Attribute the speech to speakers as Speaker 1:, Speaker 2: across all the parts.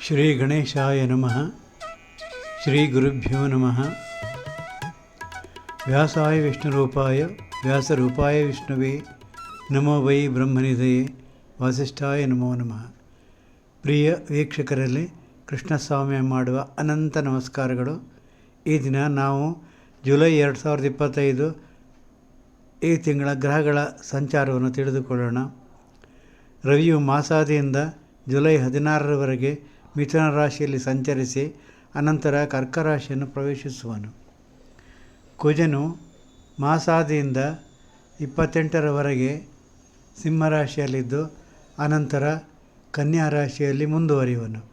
Speaker 1: ಶ್ರೀ ಗಣೇಶಾಯ ನಮಃ. ಶ್ರೀ ಗುರುಭ್ಯೋ ನಮಃ. ವ್ಯಾಸಾಯ ವಿಷ್ಣುರೂಪಾಯ, ವ್ಯಾಸರೂಪಾಯ ವಿಷ್ಣುವೇ, ನಮೋ ವೈ ಬ್ರಹ್ಮನಿಧಯೇ, ವಾಸಿಷ್ಠಾಯ ನಮೋ ನಮಃ. ಪ್ರಿಯ ವೀಕ್ಷಕರಲ್ಲಿ ಕೃಷ್ಣಸ್ವಾಮಿ ಮಾಡುವ ಅನಂತ ನಮಸ್ಕಾರಗಳು. ಈ ದಿನ ನಾವು ಜುಲೈ ಎರಡು ಸಾವಿರದ ಇಪ್ಪತ್ತೈದು ಈ ತಿಂಗಳ ಗ್ರಹಗಳ ಸಂಚಾರವನ್ನು ತಿಳಿದುಕೊಳ್ಳೋಣ. ರವಿಯು ಮಾಸಾದಿಯಿಂದ ಜುಲೈ ಹದಿನಾರರವರೆಗೆ ಮಿಥುನ ರಾಶಿಯಲ್ಲಿ ಸಂಚರಿಸಿ ಅನಂತರ ಕರ್ಕ ರಾಶಿಯನ್ನು ಪ್ರವೇಶಿಸುವನು. ಕುಜನು ಮಾಸಾದಿಯಿಂದ ಇಪ್ಪತ್ತೆಂಟರವರೆಗೆ ಸಿಂಹರಾಶಿಯಲ್ಲಿದ್ದು, ಅನಂತರ ಕನ್ಯಾ ರಾಶಿಯಲ್ಲಿ ಮುಂದುವರಿಯುವನು.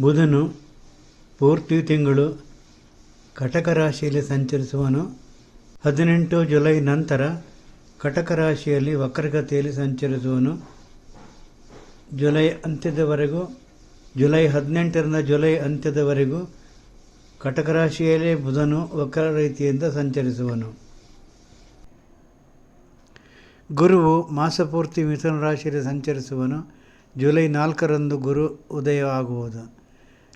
Speaker 1: ಬುಧನು ಪೂರ್ತಿ ತಿಂಗಳು ಕಟಕ ರಾಶಿಯಲ್ಲಿ ಸಂಚರಿಸುವನು. ಹದಿನೆಂಟು ಜುಲೈ ನಂತರ ಕಟಕ ರಾಶಿಯಲ್ಲಿ ವಕ್ರಗತಿಯಲ್ಲಿ ಸಂಚರಿಸುವನು. ಜುಲೈ ಅಂತ್ಯದವರೆಗೂ ಜುಲೈ ಹದಿನೆಂಟರಿಂದ ಜುಲೈ ಅಂತ್ಯದವರೆಗೂ ಕಟಕ ರಾಶಿಯಲ್ಲೇ ಬುಧನು ವಕ್ರ ರೀತಿಯಿಂದ ಸಂಚರಿಸುವನು. ಗುರುವು ಮಾಸಪೂರ್ತಿ ಮಿಥುನ ರಾಶಿಯಲ್ಲಿ ಸಂಚರಿಸುವನು. ಜುಲೈ ನಾಲ್ಕರಂದು ಗುರು ಉದಯವಾಗುವುದು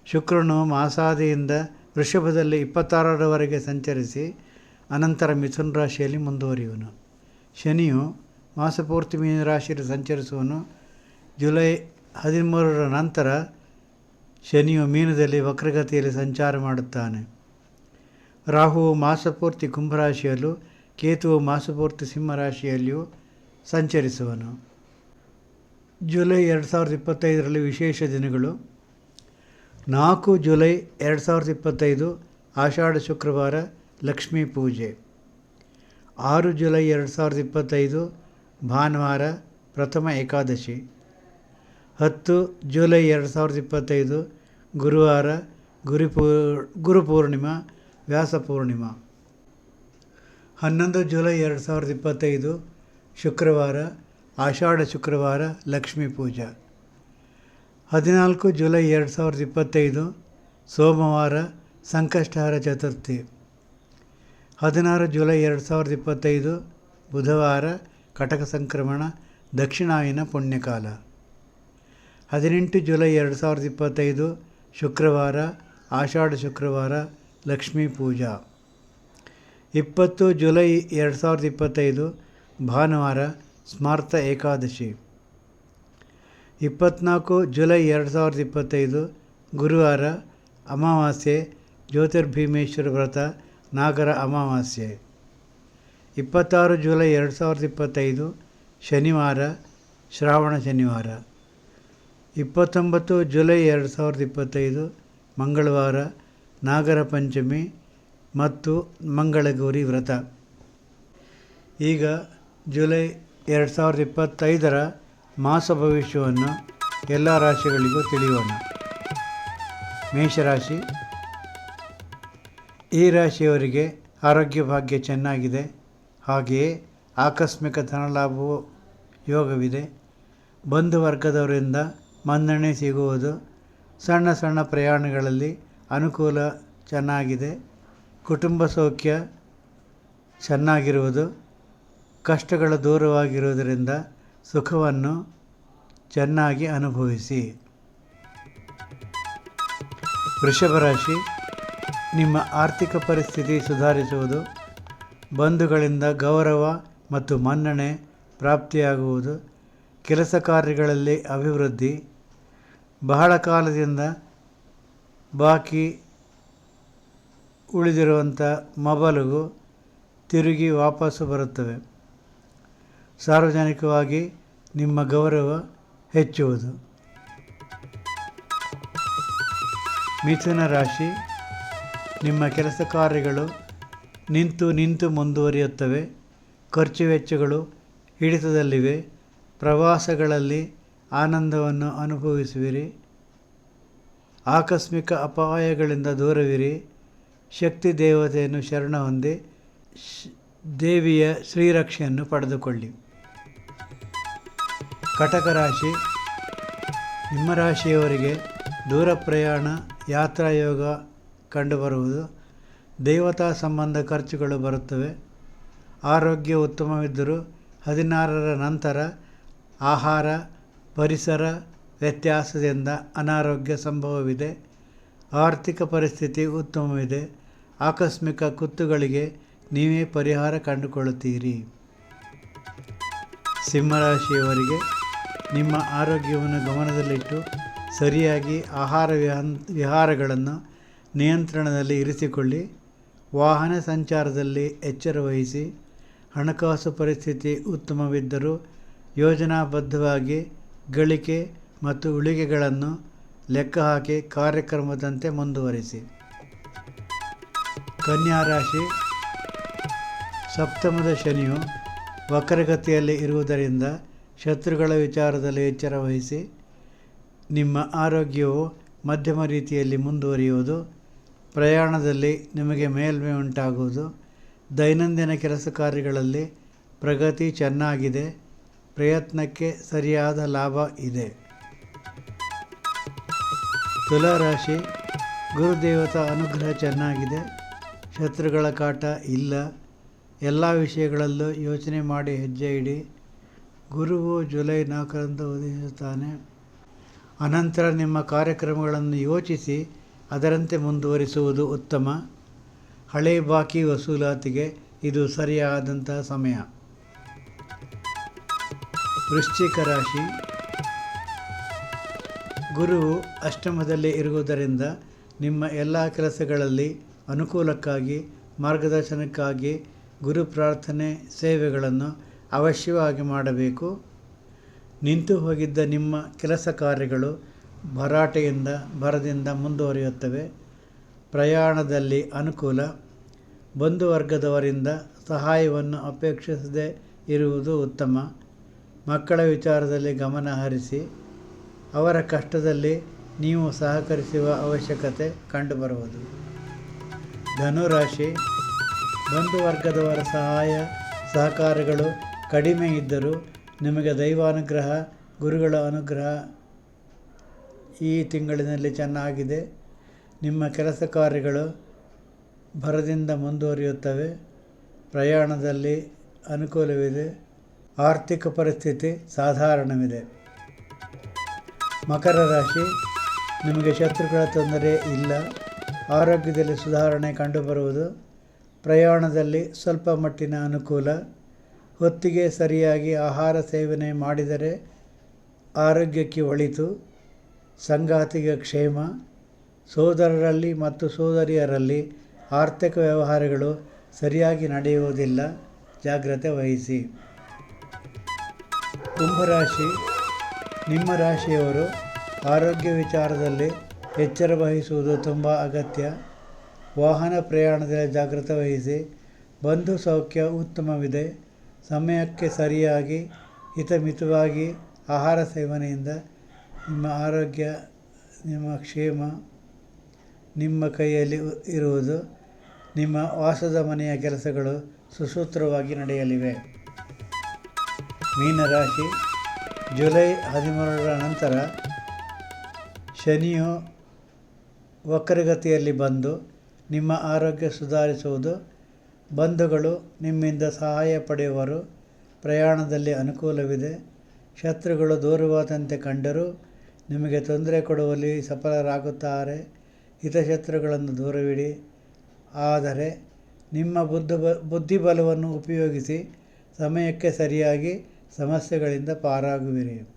Speaker 1: ಶುಕ್ರನು ಮಾಸಾದಿಯಿಂದ ವೃಷಭದಲ್ಲಿ ಇಪ್ಪತ್ತಾರರವರೆಗೆ ಸಂಚರಿಸಿ ಅನಂತರ ಮಿಥುನ ರಾಶಿಯಲ್ಲಿ ಮುಂದುವರಿಯುವನು. ಶನಿಯು ಮಾಸಪೂರ್ತಿ ಮೀನ ರಾಶಿಯಲ್ಲಿ ಸಂಚರಿಸುವನು. ಜುಲೈ ಹದಿಮೂರರ ನಂತರ ಶನಿಯು ಮೀನದಲ್ಲಿ ವಕ್ರಗತಿಯಲ್ಲಿ ಸಂಚಾರ ಮಾಡುತ್ತಾನೆ. ರಾಹುವು ಮಾಸಪೂರ್ತಿ ಕುಂಭರಾಶಿಯಲ್ಲೂ, ಕೇತುವು ಮಾಸಪೂರ್ತಿ ಸಿಂಹರಾಶಿಯಲ್ಲಿಯೂ ಸಂಚರಿಸುವನು. ಜುಲೈ ಎರಡು ಸಾವಿರದ ಇಪ್ಪತ್ತೈದರಲ್ಲಿ ವಿಶೇಷ ದಿನಗಳು. ನಾಲ್ಕು ಜುಲೈ ಎರಡು ಸಾವಿರದ ಇಪ್ಪತ್ತೈದು, ಆಷಾಢ ಶುಕ್ರವಾರ, ಲಕ್ಷ್ಮೀ ಪೂಜೆ. ಆರು ಜುಲೈ ಎರಡು ಸಾವಿರದ ಇಪ್ಪತ್ತೈದು, ಭಾನುವಾರ, ಪ್ರಥಮ ಏಕಾದಶಿ. ಹತ್ತು ಜುಲೈ ಎರಡು ಸಾವಿರದ ಇಪ್ಪತ್ತೈದು ಗುರುವಾರ ಗುರುಪೂ ಗುರುಪೂರ್ಣಿಮಾ ವ್ಯಾಸಪೂರ್ಣಿಮಾ ಹನ್ನೊಂದು ಜುಲೈ ಎರಡು ಸಾವಿರದ ಇಪ್ಪತ್ತೈದು ಶುಕ್ರವಾರ, ಆಷಾಢ ಶುಕ್ರವಾರ, ಲಕ್ಷ್ಮೀ ಪೂಜಾ. ಹದಿನಾಲ್ಕು ಜುಲೈ ಎರಡು ಸಾವಿರದ ಇಪ್ಪತ್ತೈದು ಸೋಮವಾರ, ಸಂಕಷ್ಟಹರ ಚತುರ್ಥಿ. ಹದಿನಾರು ಜುಲೈ ಎರಡು ಸಾವಿರದ ಇಪ್ಪತ್ತೈದು ಬುಧವಾರ, ಕಟಕ ಸಂಕ್ರಮಣ, ದಕ್ಷಿಣಾಯನ ಪುಣ್ಯಕಾಲ. ಹದಿನೆಂಟು ಜುಲೈ ಎರಡು ಸಾವಿರದ ಇಪ್ಪತ್ತೈದು ಶುಕ್ರವಾರ, ಆಷಾಢ ಶುಕ್ರವಾರ, ಲಕ್ಷ್ಮೀ ಪೂಜಾ. ಇಪ್ಪತ್ತು ಜುಲೈ ಎರಡು ಸಾವಿರದ ಇಪ್ಪತ್ತೈದು, ಭಾನುವಾರ ಸ್ಮಾರ್ತ ಏಕಾದಶಿ. ಇಪ್ಪತ್ತ್ನಾಲ್ಕು ಜುಲೈ ಎರಡು ಸಾವಿರದ ಇಪ್ಪತ್ತೈದು, ಗುರುವಾರ, ಅಮಾವಾಸ್ಯೆ, ಜ್ಯೋತಿರ್ಭೀಮೇಶ್ವರ ವ್ರತ, ನಾಗರ ಅಮಾವಾಸ್ಯೆ. ಇಪ್ಪತ್ತಾರು ಜುಲೈ ಎರಡು ಸಾವಿರದ ಇಪ್ಪತ್ತೈದು, ಶನಿವಾರ, ಶ್ರಾವಣ ಶನಿವಾರ. ಇಪ್ಪತ್ತೊಂಬತ್ತು ಜುಲೈ ಎರಡು ಸಾವಿರದ ಇಪ್ಪತ್ತೈದು, ಮಂಗಳವಾರ, ನಾಗರ ಪಂಚಮಿ ಮತ್ತು ಮಂಗಳಗೌರಿ ವ್ರತ. ಈಗ ಜುಲೈ ಎರಡು ಸಾವಿರದ ಇಪ್ಪತ್ತೈದರ ಮಾಸ ಭವಿಷ್ಯವನ್ನು ಎಲ್ಲ ರಾಶಿಗಳಿಗೂ ತಿಳಿಯೋಣ. ಮೇಷರಾಶಿ. ಈ ರಾಶಿಯವರಿಗೆ ಆರೋಗ್ಯ ಭಾಗ್ಯ ಚೆನ್ನಾಗಿದೆ. ಹಾಗೆಯೇ ಆಕಸ್ಮಿಕ ಧನಲಾಭವು ಯೋಗವಿದೆ. ಬಂಧು ವರ್ಗದವರಿಂದ ಮನ್ನಣೆ ಸಿಗುವುದು ಸಣ್ಣ ಸಣ್ಣ ಪ್ರಯಾಣಗಳಲ್ಲಿ ಅನುಕೂಲ ಚೆನ್ನಾಗಿದೆ. ಕುಟುಂಬ ಸೌಖ್ಯ ಚೆನ್ನಾಗಿರುವುದು, ಕಷ್ಟಗಳು ದೂರವಾಗಿರುವುದರಿಂದ ಸುಖವನ್ನು ಚೆನ್ನಾಗಿ ಅನುಭವಿಸಿ. ವೃಷಭ ರಾಶಿ, ನಿಮ್ಮ ಆರ್ಥಿಕ ಪರಿಸ್ಥಿತಿ ಸುಧಾರಿಸುವುದು, ಬಂಧುಗಳಿಂದ ಗೌರವ ಮತ್ತು ಮನ್ನಣೆ ಪ್ರಾಪ್ತಿಯಾಗುವುದು, ಕೆಲಸ ಕಾರ್ಯಗಳಲ್ಲಿ ಅಭಿವೃದ್ಧಿ ಬಹಳ ಕಾಲದಿಂದ ಬಾಕಿ ಉಳಿದಿರುವಂಥ ಮೊಬಲುಗೂ ತಿರುಗಿ ವಾಪಸ್ಸು ಬರುತ್ತವೆ. ಸಾರ್ವಜನಿಕವಾಗಿ ನಿಮ್ಮ ಗೌರವ ಹೆಚ್ಚುವುದು. ಮಿಥುನ ರಾಶಿ, ನಿಮ್ಮ ಕೆಲಸ ಕಾರ್ಯಗಳು ನಿಂತು ನಿಂತು ಮುಂದುವರಿಯುತ್ತವೆ. ಖರ್ಚು ವೆಚ್ಚಗಳು ಹಿಡಿತದಲ್ಲಿವೆ. ಪ್ರವಾಸಗಳಲ್ಲಿ ಆನಂದವನ್ನು ಅನುಭವಿಸುವಿರಿ. ಆಕಸ್ಮಿಕ ಅಪಾಯಗಳಿಂದ ದೂರವಿರಿ. ಶಕ್ತಿ ದೇವತೆಯನ್ನು ಶರಣ ಹೊಂದಿ ದೇವಿಯ ಶ್ರೀರಕ್ಷೆಯನ್ನು ಪಡೆದುಕೊಳ್ಳಿ. ಕಟಕ ರಾಶಿ ನಿಮ್ಮ ರಾಶಿಯವರಿಗೆ ದೂರ ಪ್ರಯಾಣ ಯಾತ್ರಾಯೋಗ ಕಂಡುಬರುವುದು. ದೇವತಾ ಸಂಬಂಧ ಖರ್ಚುಗಳು ಬರುತ್ತವೆ. ಆರೋಗ್ಯ ಉತ್ತಮವಿದ್ದರೂ ಹದಿನಾರರ ನಂತರ ಆಹಾರ ಪರಿಸರ ವ್ಯತ್ಯಾಸದಿಂದ ಅನಾರೋಗ್ಯ ಸಂಭವವಿದೆ. ಆರ್ಥಿಕ ಪರಿಸ್ಥಿತಿ ಉತ್ತಮವಿದೆ. ಆಕಸ್ಮಿಕ ಕುತ್ತುಗಳಿಗೆ ನೀವೇ ಪರಿಹಾರ ಕಂಡುಕೊಳ್ಳುತ್ತೀರಿ. ಸಿಂಹರಾಶಿಯವರಿಗೆ ನಿಮ್ಮ ಆರೋಗ್ಯವನ್ನು ಗಮನದಲ್ಲಿಟ್ಟು ಸರಿಯಾಗಿ ಆಹಾರ ವಿಹನ್ ವಿಹಾರಗಳನ್ನು ನಿಯಂತ್ರಣದಲ್ಲಿ ಇರಿಸಿಕೊಳ್ಳಿ. ವಾಹನ ಸಂಚಾರದಲ್ಲಿ ಎಚ್ಚರ ವಹಿಸಿ. ಹಣಕಾಸು ಪರಿಸ್ಥಿತಿ ಉತ್ತಮವಿದ್ದರೂ ಯೋಜನಾಬದ್ಧವಾಗಿ ಗಳಿಕೆ ಮತ್ತು ಉಳಿಗೆಗಳನ್ನು ಲೆಕ್ಕ ಹಾಕಿ ಕಾರ್ಯಕ್ರಮದಂತೆ ಮುಂದುವರಿಸಿ. ಕನ್ಯಾ ರಾಶಿ, ಸಪ್ತಮದ ಶನಿಯು ವಕ್ರಗತಿಯಲ್ಲಿ ಇರುವುದರಿಂದ ಶತ್ರುಗಳ ವಿಚಾರದಲ್ಲಿ ಎಚ್ಚರ ವಹಿಸಿ, ನಿಮ್ಮ ಆರೋಗ್ಯವು ಮಧ್ಯಮ ರೀತಿಯಲ್ಲಿ ಮುಂದುವರಿಯುವುದು, ಪ್ರಯಾಣದಲ್ಲಿ ನಿಮಗೆ ಮೇಲ್ಮೆ ಉಂಟಾಗುವುದು, ದೈನಂದಿನ ಕೆಲಸ ಕಾರ್ಯಗಳಲ್ಲಿ ಪ್ರಗತಿ ಚೆನ್ನಾಗಿದೆ ಪ್ರಯತ್ನಕ್ಕೆ ಸರಿಯಾದ ಲಾಭ ಇದೆ. ತುಲಾರಾಶಿ ಗುರುದೇವತಾ ಅನುಗ್ರಹ ಚೆನ್ನಾಗಿದೆ. ಶತ್ರುಗಳ ಕಾಟ ಇಲ್ಲ. ಎಲ್ಲ ವಿಷಯಗಳಲ್ಲೂ ಯೋಚನೆ ಮಾಡಿ ಹೆಜ್ಜೆ ಇಡಿ. ಗುರುವು ಜುಲೈ ನಾಲ್ಕರಂದು ಉದಯಿಸುತ್ತಾನೆ. ಅನಂತರ ನಿಮ್ಮ ಕಾರ್ಯಕ್ರಮಗಳನ್ನು ಯೋಚಿಸಿ ಅದರಂತೆ ಮುಂದುವರಿಸುವುದು ಉತ್ತಮ. ಹಳೆ ಬಾಕಿ ವಸೂಲಾತಿಗೆ ಇದು ಸರಿಯಾದಂತಹ ಸಮಯ. ವೃಶ್ಚಿಕ ರಾಶಿ. ಗುರುವು ಅಷ್ಟಮದಲ್ಲಿ ಇರುವುದರಿಂದ ನಿಮ್ಮ ಎಲ್ಲ ಕೆಲಸಗಳಲ್ಲಿ ಅನುಕೂಲಕ್ಕಾಗಿ, ಮಾರ್ಗದರ್ಶನಕ್ಕಾಗಿ ಗುರು ಪ್ರಾರ್ಥನೆ ಸೇವೆಗಳನ್ನು ಅವಶ್ಯವಾಗಿ ಮಾಡಬೇಕು. ನಿಂತು ಹೋಗಿದ್ದ ನಿಮ್ಮ ಕೆಲಸ ಕಾರ್ಯಗಳು ಭರಾಟೆಯಿಂದ, ಭರದಿಂದ ಮುಂದುವರಿಯುತ್ತವೆ. ಪ್ರಯಾಣದಲ್ಲಿ ಅನುಕೂಲ. ಬಂಧುವರ್ಗದವರಿಂದ ಸಹಾಯವನ್ನು ಅಪೇಕ್ಷಿಸದೆ ಇರುವುದು ಉತ್ತಮ. ಮಕ್ಕಳ ವಿಚಾರದಲ್ಲಿ ಗಮನ ಹರಿಸಿ, ಅವರ ಕಷ್ಟದಲ್ಲಿ ನೀವು ಸಹಕರಿಸುವ ಅವಶ್ಯಕತೆ ಕಂಡುಬರುವುದು. ಧನುರಾಶಿ, ಬಂಧು ವರ್ಗದವರ ಸಹಾಯ, ಸಹಕಾರಗಳು ಕಡಿಮೆ ಇದ್ದರೂ ನಿಮಗೆ ದೈವಾನುಗ್ರಹ, ಗುರುಗಳ ಅನುಗ್ರಹ ಈ ತಿಂಗಳಿನಲ್ಲಿ ಚೆನ್ನಾಗಿದೆ. ನಿಮ್ಮ ಕೆಲಸ ಕಾರ್ಯಗಳು ಭರದಿಂದ ಮುಂದುವರಿಯುತ್ತವೆ. ಪ್ರಯಾಣದಲ್ಲಿ ಅನುಕೂಲವಿದೆ. ಆರ್ಥಿಕ ಪರಿಸ್ಥಿತಿ ಸಾಧಾರಣವಿದೆ. ಮಕರ ರಾಶಿ, ನಿಮಗೆ ಶತ್ರುಗಳ ತೊಂದರೆ ಇಲ್ಲ. ಆರೋಗ್ಯದಲ್ಲಿ ಸುಧಾರಣೆ ಕಂಡುಬರುವುದು. ಪ್ರಯಾಣದಲ್ಲಿ ಸ್ವಲ್ಪ ಮಟ್ಟಿನ ಅನುಕೂಲ. ಹೊತ್ತಿಗೆ ಸರಿಯಾಗಿ ಆಹಾರ ಸೇವನೆ ಮಾಡಿದರೆ ಆರೋಗ್ಯಕ್ಕೆ ಒಳಿತು. ಸಂಗಾತಿಗೆ ಕ್ಷೇಮ. ಸೋದರರಲ್ಲಿ ಮತ್ತು ಸೋದರಿಯರಲ್ಲಿ ಆರ್ಥಿಕ ವ್ಯವಹಾರಗಳು ಸರಿಯಾಗಿ ನಡೆಯುವುದಿಲ್ಲ. ಜಾಗ್ರತೆ ವಹಿಸಿ. ಕುಂಭರಾಶಿ, ನಿಮ್ಮ ರಾಶಿಯವರು ಆರೋಗ್ಯ ವಿಚಾರದಲ್ಲಿ ಎಚ್ಚರ ವಹಿಸುವುದು ತುಂಬ ಅಗತ್ಯ. ವಾಹನ ಪ್ರಯಾಣದಲ್ಲಿ ಜಾಗ್ರತೆ ವಹಿಸಿ, ಬಂಧು ಸೌಖ್ಯ ಉತ್ತಮವಿದೆ. ಸಮಯಕ್ಕೆ ಸರಿಯಾಗಿ, ಹಿತಮಿತವಾಗಿ ಆಹಾರ ಸೇವನೆಯಿಂದ ನಿಮ್ಮ ಆರೋಗ್ಯ, ನಿಮ್ಮ ಕ್ಷೇಮ ನಿಮ್ಮ ಕೈಯಲ್ಲಿ ಇರುವುದು ನಿಮ್ಮ ವಾಸದ ಮನೆಯ ಕೆಲಸಗಳು ಸುಸೂತ್ರವಾಗಿ ನಡೆಯಲಿವೆ. ಮೀನರಾಶಿ, ಜುಲೈ ಹದಿಮೂರರ ನಂತರ ಶನಿಯು ವಕ್ರಗತಿಯಲ್ಲಿ ಬಂದು ನಿಮ್ಮ ಆರೋಗ್ಯ ಸುಧಾರಿಸುವುದು. ಬಂಧುಗಳು ನಿಮ್ಮಿಂದ ಸಹಾಯ ಪಡೆಯುವರು. ಪ್ರಯಾಣದಲ್ಲಿ ಅನುಕೂಲವಿದೆ. ಶತ್ರುಗಳು ದೂರವಾದಂತೆ ಕಂಡರೂ ನಿಮಗೆ ತೊಂದರೆ ಕೊಡುವಲ್ಲಿ ಸಫಲರಾಗುತ್ತಾರೆ. ಹಿತಶತ್ರುಗಳನ್ನು ದೂರವಿಡಿ. ಆದರೆ ನಿಮ್ಮ ಬುದ್ಧ ಬುದ್ಧಿಬಲವನ್ನು ಉಪಯೋಗಿಸಿ ಸಮಯಕ್ಕೆ ಸರಿಯಾಗಿ ಸಮಸ್ಯೆಗಳಿಂದ ಪಾರಾಗುವಿರಿ.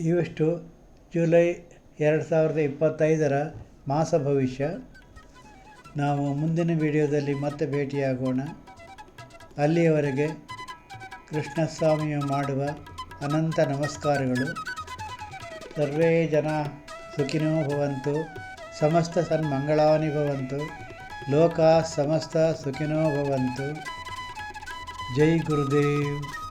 Speaker 1: ಇವಿಷ್ಟು ಜುಲೈ ಎರಡು ಸಾವಿರದ ಇಪ್ಪತ್ತೈದರ ಮಾಸ ಭವಿಷ್ಯ. ನಾವು ಮುಂದಿನ ವಿಡಿಯೋದಲ್ಲಿ ಮತ್ತೆ ಭೇಟಿಯಾಗೋಣ. ಅಲ್ಲಿಯವರೆಗೆ ಕೃಷ್ಣಸ್ವಾಮಿಯು ಮಾಡುವ ಅನಂತ ನಮಸ್ಕಾರಗಳು. ಸರ್ವೇ ಜನ ಸುಖಿನೋ ಭವಂತು, ಸಮಸ್ತ ಸನ್ಮಂಗಳಾನಿ ಭವಂತು, ಲೋಕ ಸಮಸ್ತ ಸುಖಿನೋ ಭವಂತು. जय गुरुदेव।